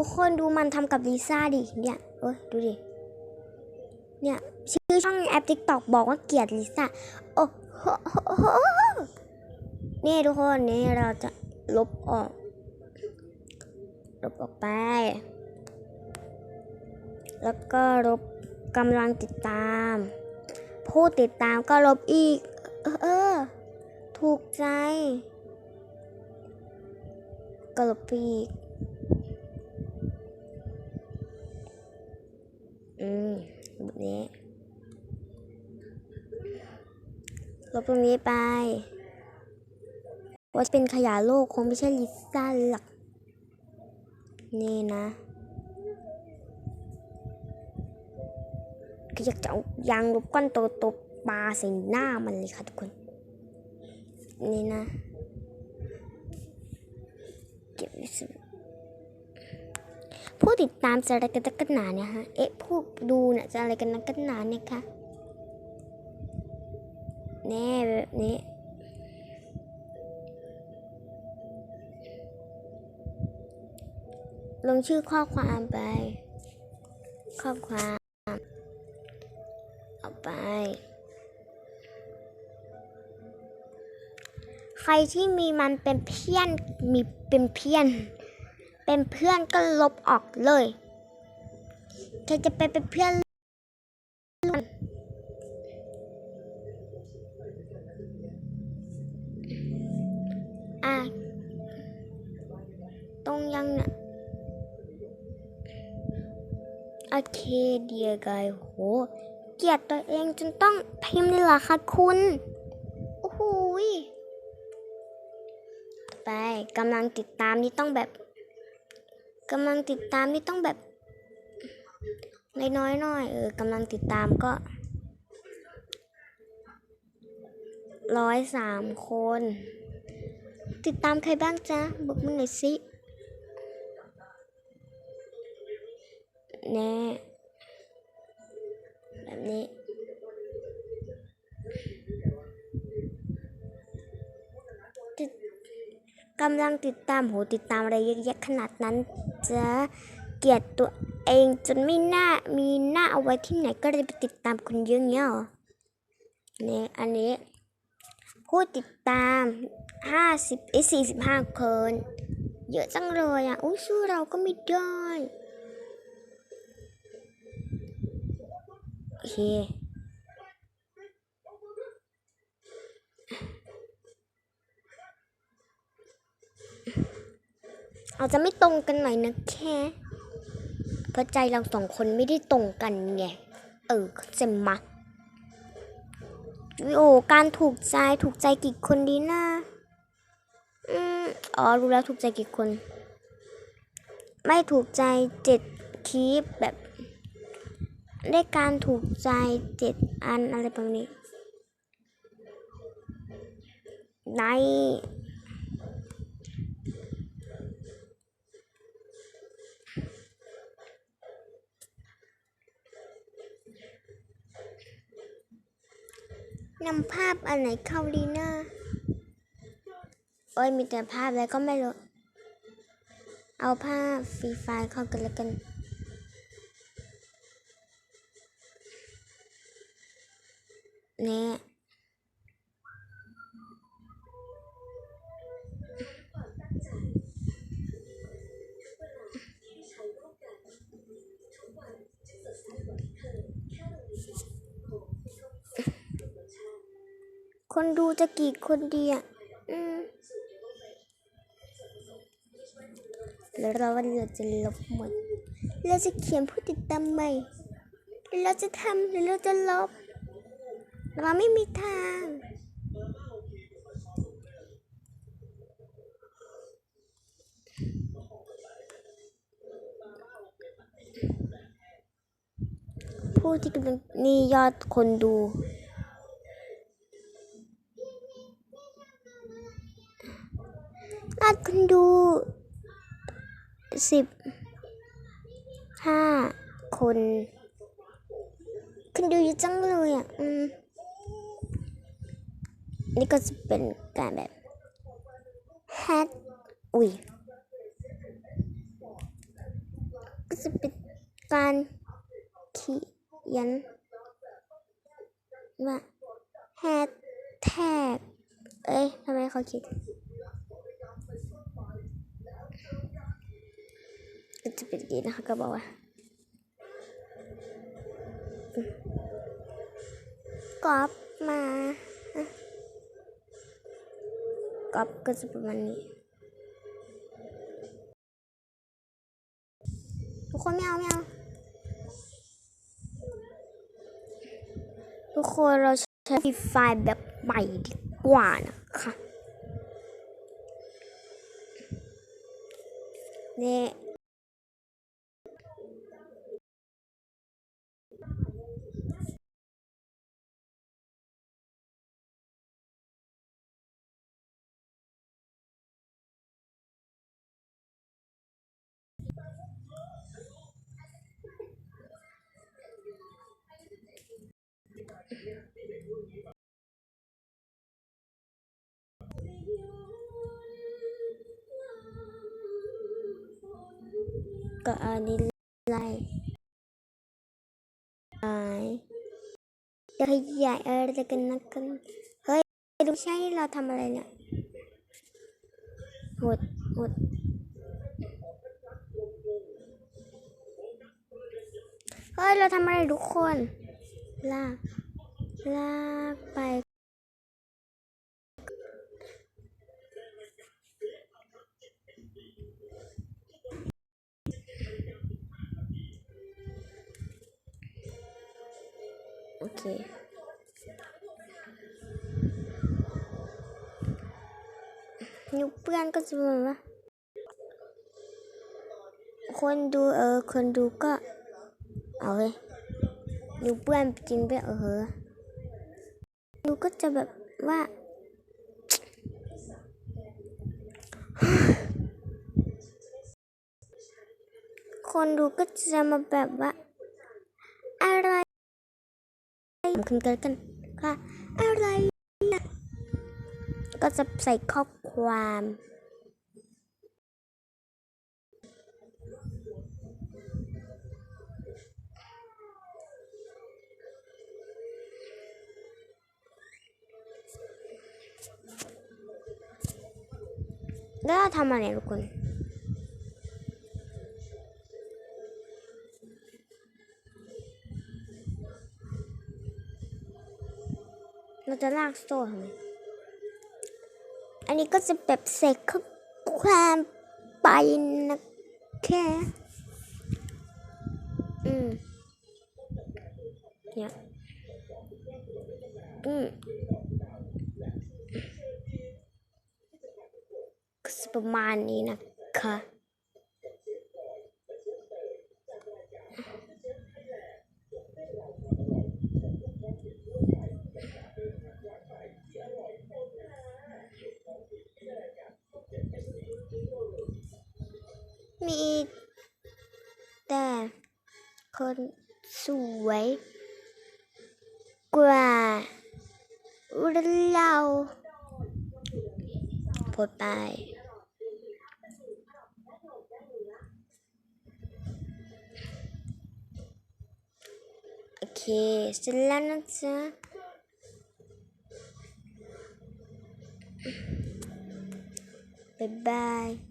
ทุกคนดูมันทำกับลิซ่าดิ เนี่ยเอ้ยดูดิ เนี่ยชื่อช่องแอป TikTok บอกว่าเกลียดลิซ่า โอ้โหนี่ทุกคนนี่เราจะลบออก ลบออกไป แล้วก็ลบกำลังติดตาม ผู้ติดตามก็ลบอีก เออเออถูกใจ ก็ลบอีก แบบนี้ ลบตรงนี้ไปว่าจะเป็นขยะโลกคงไม่ใช่ลิซ่าหรอกนี่นะก็อยากจะเอายางลบก้อนโตๆปาใส่หน้ามันเลยค่ะทุกคน นี่นะ เก็บไว้ส ผู้ติดตามจะอะไรกันนักกันหนาเนี่ยฮะ เอ๊ะผู้ดูเนี่ยจะอะไรกันนักกันหนาเนี่ยคะแน่แบบนี้ลงชื่อข้อความไป ข้อความเอาไป ใครที่มีมันเป็นเพี้ยนมีเป็นเพี้ยน เป็นเพื่อนก็ลบออกเลยใครจะไปเป็นเพื่อนอะตรงยังเนี่ยโอเคเดียกายโห เกลียดตัวเองจนต้องพิมพ์เลยเหรอคะคุณ โอ้โหยไปกำลังติดตามนี่ต้องแบบ กำลังติดตามนี่ต้องแบบน้อยๆหน่อยเออกำลังติดตามก็ร้อยสามคน ติดตามใครบ้างจ๊ะบอกมึงหน่อยสิแน่แบบนี้ ติด กำลังติดตามโหติดตามอะไรเยอะแยะขนาดนั้นจะเกลียดตัวเองจนไม่น่ามีหน้าเอาไว้ที่ไหนก็เลยไปติดตามคนเยอะเงี้ยเหรอเนี่ยอันนี้ ผู้ติดตามห้าสิบไอ้สี่สิบห้าคนเยอะจังเลยอะอุ้ยชื่อเราก็ไม่ได้โอเค จะไม่ตรงกันหน่อยนะแค่เพราะใจเราสองคนไม่ได้ตรงกันไง เออเข้าใจมะโอ้การถูกใจถูกใจกี่คนดีนะอืมอ๋อรู้แล้วถูกใจกี่คน ไม่ถูกใจเจ็ดคลิปแบบ ได้การถูกใจเจ็ดอันอะไรแบบนี้ใน นำภาพอันไหนเข้าดีนะโอ้ยมีแต่ภาพแล้วก็ไม่รู้ เอาภาพฟรีไฟล์เข้ากันแล้วกันเนี่ย คนดูจะกี่คนดีอะอืมแล้วเราว่าเราจะลบหมด เราจะเขียนผู้ติดตามใหม่ เราจะทำหรือเราจะลบ เราไม่มีทาง ผู้ที่กำลังนี่ยอดคนดู สิบห้าคนคนดูเยอะจังเลยอะอืมนี่ก็จะเป็นการแบบแฮทอุ้ยจะเป็นการเขียนว่าแฮชแท็กเอ้ยทำไมเขาคิด จะเป็นอย่างนี้นะคะก็บอกว่าก๊อปมาก๊อปก็จะประมาณนี้ทุกคนไม่เอาไม่เอาทุกคนเราใช้ไฟล์แบบใหม่ดีกว่านะคะนี่ ก็อันนี้ไล่ไอ้จะขยายอะไรกันนะกัน เฮ้ยดูใช่เราทำอะไรเนี่ยหดหดเฮ้ย เราทำอะไรทุกคนลาก ลากไปโอเคนิ้วเปื้อนก็จะแบบว่าคนดูเออคนดูก็ เอาเลยนิ้วเปื้อนจริงด้วยเออ ดูก็จะแบบว่าคนดูก็จะมาแบบว่า อะไรคุณกันกันค่ะ อะไรนะก็จะใส่ข้อความ แล้วเราทำอะไรทุกคนเราจะลากโซ่ทำไมอันนี้ก็จะแบบใส่ข้อความไปนะแค่อืมเนี่ยอืมก็จะ ประมาณนี้นะคะ มีแต่คนสวยกว่าเราพูดไป โอเค